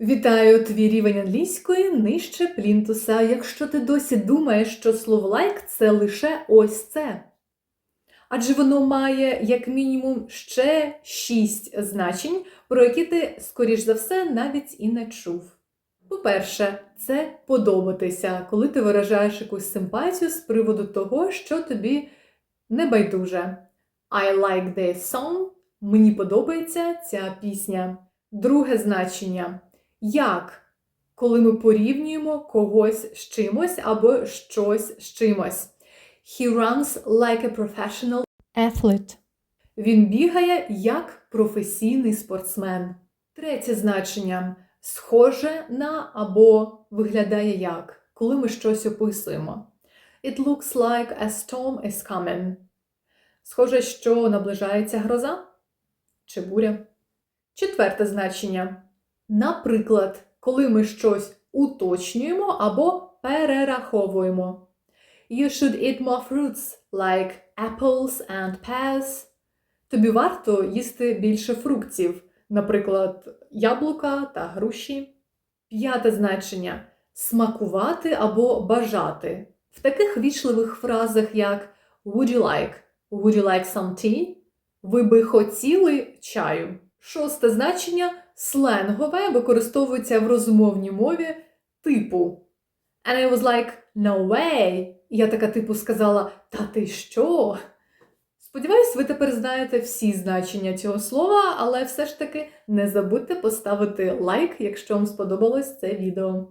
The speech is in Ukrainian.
Вітаю твій рівень англійської нижче плінтуса. Якщо ти досі думаєш, що слово лайк це лише ось це. Адже воно має як мінімум ще шість значень, про які ти, скоріш за все, навіть і не чув. По-перше, це подобатися, коли ти виражаєш якусь симпатію з приводу того, що тобі не байдуже. I like this song. Мені подобається ця пісня. Друге значення як, коли ми порівнюємо когось з чимось або щось з чимось. He runs like a professional athlete, він бігає як професійний спортсмен. Третє значення схоже на або виглядає як, коли ми щось описуємо. It looks like a storm is coming. Схоже, що наближається гроза чи буря. Четверте значення. Наприклад, коли ми щось уточнюємо або перераховуємо. You should eat more fruits, like apples and pears. Тобі варто їсти більше фруктів, наприклад, яблука та груші. П'яте значення смакувати або бажати. В таких вічливих фразах, як Would you like? Would you like some tea? Ви би хотіли чаю. Шосте значення сленгове використовується в розмовній мові типу. And I was like, no way. І я така типу сказала, та ти що? Сподіваюсь, ви тепер знаєте всі значення цього слова, але все ж таки не забудьте поставити лайк, якщо вам сподобалось це відео.